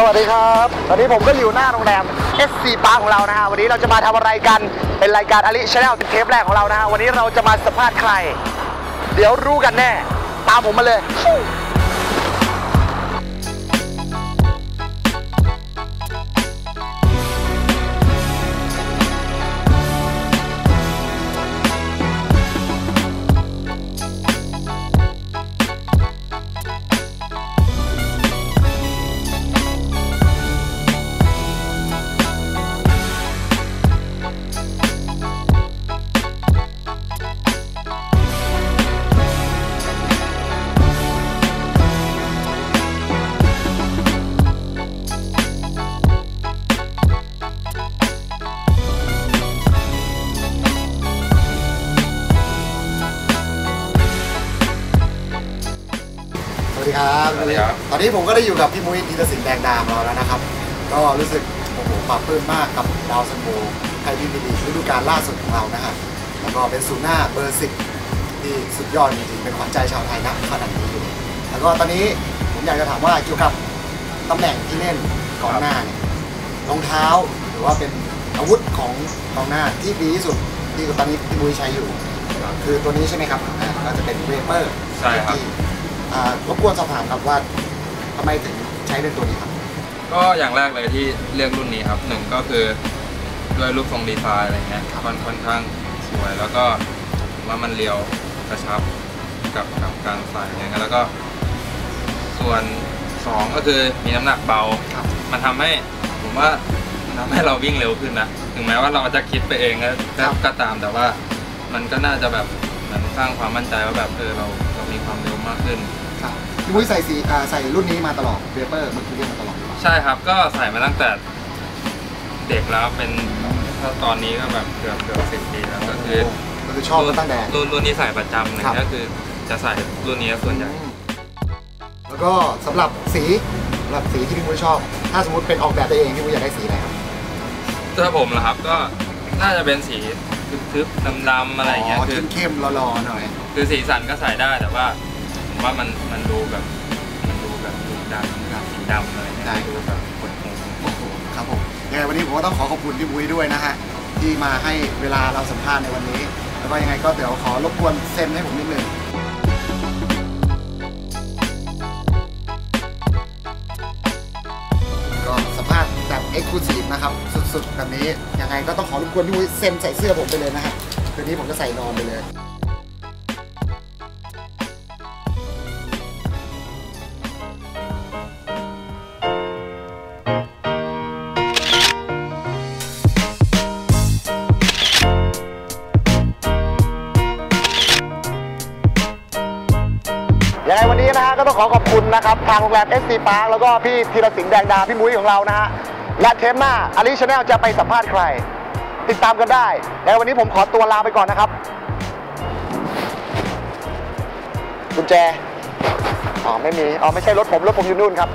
สวัสดีครับตอนนี้ผมก็อยู่หน้าโรงแรม SC Park ของเรานะฮะวันนี้เราจะมาทำอะไรกันเป็นรายการอลิชแนลเทปแรกของเรานะฮะวันนี้เราจะมาสัมภาษณ์ใคร เดี๋ยวรู้กันแน่ ตามผมมาเลย ดีครับสวัสดีครับ ตอนนี้ผมก็ได้อยู่กับพี่มุ้ยธีรศิลป์แดงดามเราแล้วนะครับ ก็รู้สึกโอ้โหปลาบปลื้มมากกับดาวซันโบไทยพิมพ์ดีฤดูกาลล่าสุดของเรานะฮะแล้วก็เป็นศูนย์หน้าเบอร์สิบที่สุดยอดจริงๆเป็นขวัญใจชาวไทยนะขนาดนี้อยู่แล้วก็ตอนนี้ผมอยากจะถามว่าเกี่ยวกับตำแหน่งที่เล่นกองหน้าเนี่ยรองเท้าหรือว่าเป็นอาวุธของกองหน้าที่ดีที่สุดที่ตอนนี้พี่มุ้ยใช้อยู่ คือตัวนี้ใช่ไหมครับอ่าก็จะเป็นเวเปอร์ใช่ครับอ่า รบกวนสอบถามครับว่าทำไมถึงใช้เป็นตัวนี้ครับ ก็อย่างแรกเลยที่เลือกรุ่นนี้ครับหนึ่งก็คือด้วยรูปทรงดีไซน์อะไรเงี้ยค่อนค่อนข้างสวย แล้วก็ผมว่ามันเรียวกระชับกับกับการใส่อะไรเงี้ยแล้วก็ ส่วนสองก็คือมีน้ำหนักเบาครับมันทำให้ผมว่ามันทำให้เราวิ่งเร็วขึ้นนะถึงแม้ว่าเราจะคิดไปเองก็ก็ก็ตามแต่ว่า มันก็น่าจะแบบมันสร้างความมั่นใจว่าแบบเออเราเรามี ความเร็วมากขึ้น ครับพี่มุ้ยใส่สีอ่าใส่รุ่นนี้มาตลอดเวเปอร์เมื่อกี้เรียกมาตลอดหรือเปล่าใช่ครับก็ใส่มาตั้งแต่เด็กแล้วเป็นถ้าตอนนี้ก็แบบเกือบเกือบสิบปีแล้วก็คือก็คือชอบมาตั้งแต่ รุ่นรุ่นนี้ใส่ประจำเลยครับ ก็คือจะใส่รุ่นนี้ส่วนใหญ่ แล้วก็สำหรับสีสำหรับสีที่พี่มุ้ยชอบ ถ้าสมมติเป็นออกแบบตัวเองพี่มุ้ยอยากได้สีอะไรครับถ้าผมนะครับก็น่าจะเป็นสี ทึบๆดำๆอะไรอย่างเงี้ยคือเข้มๆรอๆหน่อย คือสีสันก็ใส่ได้แต่ว่าผมว่ามันมันดูแบบมันดูแบบดูดำแบบสีดำอะไรเงี้ยใช่ดูแบบขนหูโอ้โหครับผมยังไงวันนี้ผมก็ต้องขอขอบคุณพี่มุ้ยด้วยนะฮะที่มาให้เวลาเราสัมภาษณ์ในวันนี้ แล้วก็ยังไงก็เดี๋ยวขอรบกวนเซ็นให้ผมนิดนึง สุดแบบนี้ ยังไงก็ต้องขอรบกวนพี่มุ้ยเซ็นใส่เสื้อผมไปเลยนะฮะคืนนี้ผมจะใส่นอนไปเลย ยังไงวันนี้นะฮะก็ต้องขอขอบคุณนะครับ ทางโรงแรม SC Park แล้วก็พี่ธีรสิงห์แดงดาพี่มุ้ยของเรานะฮะ และเทปหน้าอลิชแนลจะไปสัมภาษณ์ใคร ติดตามกันได้แล้ววันนี้ผมขอตัวลาไปก่อนนะครับกุญแจ อ๋อ ไม่มี อ๋อ ไม่ใช่รถผม รถผมอยู่นู่นครับ